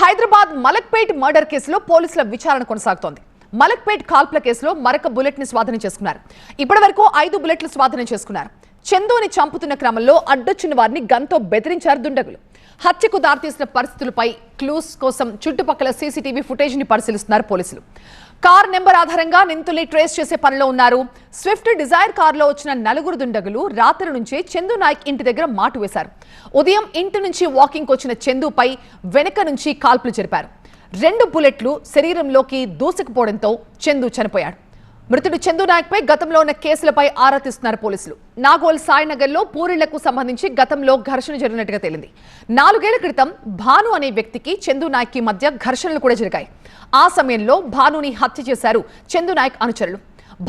Hyderabad Malakpet murder కేసులో పోలీసుల విచారణ కొనసాగుతోంది. మలక్పేట్ కాల్పుల కేసులో మరొక బుల్లెట్ని స్వాధీనం చేసుకున్నారు. ఇప్పటి వరకు ఐదు బుల్లెట్లు స్వాధీనం చేసుకున్నారు. చందుని చంపుతున్న క్రమంలో అడ్డొచ్చిన వారిని గన్తో బెదిరించారు దుండగులు. హత్యకు దారితీసిన పరిస్థితులపై క్లూస్ కోసం చుట్టుపక్కల సీసీటీవీ ఫుటేజ్ని పరిశీలిస్తున్నారు పోలీసులు. కార్ నెంబర్ ఆధారంగా నిందితుల్ని ట్రేస్ చేసే పనిలో ఉన్నారు. స్విఫ్ట్ డిజైర్ కారులో వచ్చిన నలుగురు దుండగులు రాత్రి నుంచే చందు నాయక్ ఇంటి దగ్గర మాటు వేశారు. ఉదయం ఇంటి నుంచి వాకింగ్ వచ్చిన చందుపై వెనక నుంచి కాల్పులు జరిపారు. రెండు బుల్లెట్లు శరీరంలోకి దూసుకుపోవడంతో చందు చనిపోయాడు. మృతుడు చందు నాయక్పై గతంలో ఉన్న కేసులపై ఆరా తీస్తున్నారు పోలీసులు. నాగోల్ సాయినగర్లో పూరిళ్ళకు సంబంధించి గతంలో ఘర్షణ జరిగినట్టుగా తేలింది. నాలుగేళ్ళ క్రితం భాను అనే వ్యక్తికి చందు నాయక్ మధ్య ఘర్షణలు కూడా జరిగాయి. ఆ సమయంలో భానుని హత్య చేశారు చందు నాయక్ అనుచరులు.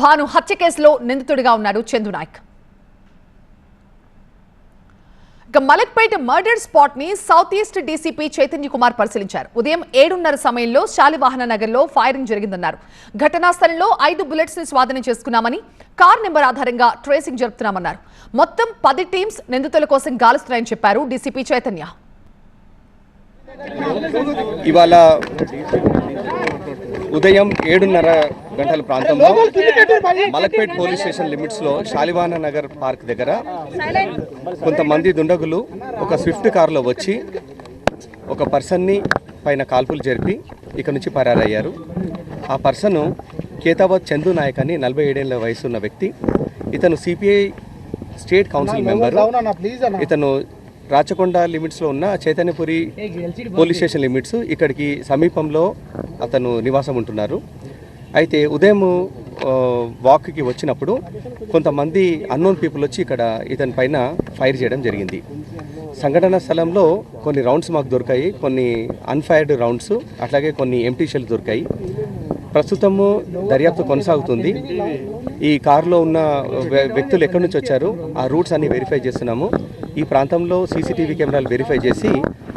భాను హత్య కేసులో నిందితుడిగా ఉన్నాడు చందు నాయక్. ఇక Malakpet murder స్పాట్ని south east DCP Chaitanya Kumar పరిశీలించారు. ఉదయం ఏడున్నర సమయంలో శాలివాహన నగర్లో ఫైరింగ్ జరిగిందన్నారు. ఘటనా స్థలంలో ఐదు బుల్లెట్స్ని స్వాధీనం చేసుకున్నామని కార్ నెంబర్ ఆధారంగా ట్రేసింగ్ జరుపుతున్నామన్నారు. మొత్తం పది టీమ్స్ నిందితుల కోసం గాలుస్తున్నాయని చెప్పారు డీసీపీ చైతన్య. ఇవాళ ఉదయం ఏడున్నర గంటల ప్రాంతంలో మలక్పేట్ పోలీస్ స్టేషన్ లిమిట్స్లో శాలివాన నగర్ పార్క్ దగ్గర కొంతమంది దుండగులు ఒక స్విఫ్ట్ కారులో వచ్చి ఒక పర్సన్ని పైన కాల్పులు జరిపి ఇక్కడ నుంచి పరారయ్యారు. ఆ పర్సన్ కేతాబాద్ చందు నాయక్ అని నలభై ఏడేళ్ళ వయసు ఉన్న వ్యక్తి ఇతను సిపిఐ స్టేట్ కౌన్సిల్ మెంబర్ ఇతను రాచకొండ లిమిట్స్లో ఉన్న చైతన్యపురి పోలీస్ స్టేషన్ లిమిట్స్ ఇక్కడికి సమీపంలో అతను నివాసం ఉంటున్నారు. అయితే ఉదయం వాక్కి వచ్చినప్పుడు కొంతమంది అన్నోన్ పీపుల్ వచ్చి ఇక్కడ ఇతని పైన ఫైర్ చేయడం జరిగింది. సంఘటన స్థలంలో కొన్ని రౌండ్స్ మాకు దొరికాయి కొన్ని అన్ఫైర్డ్ రౌండ్స్ అట్లాగే కొన్ని ఎంటీ షెల్ దొరికాయి. ప్రస్తుతము దర్యాప్తు కొనసాగుతుంది. ఈ కారులో ఉన్న వ్య- వ్యక్తులు ఎక్కడి నుంచి వచ్చారు ఆ రూట్స్ అన్ని వెరిఫై చేస్తున్నాము. ఈ ప్రాంతంలో సీసీటీవీ కెమెరాలు వెరిఫై చేసి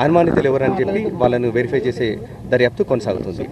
అనుమానితులు ఎవరని చెప్పి వాళ్ళను వెరిఫై చేసే దర్యాప్తు కొనసాగుతుంది.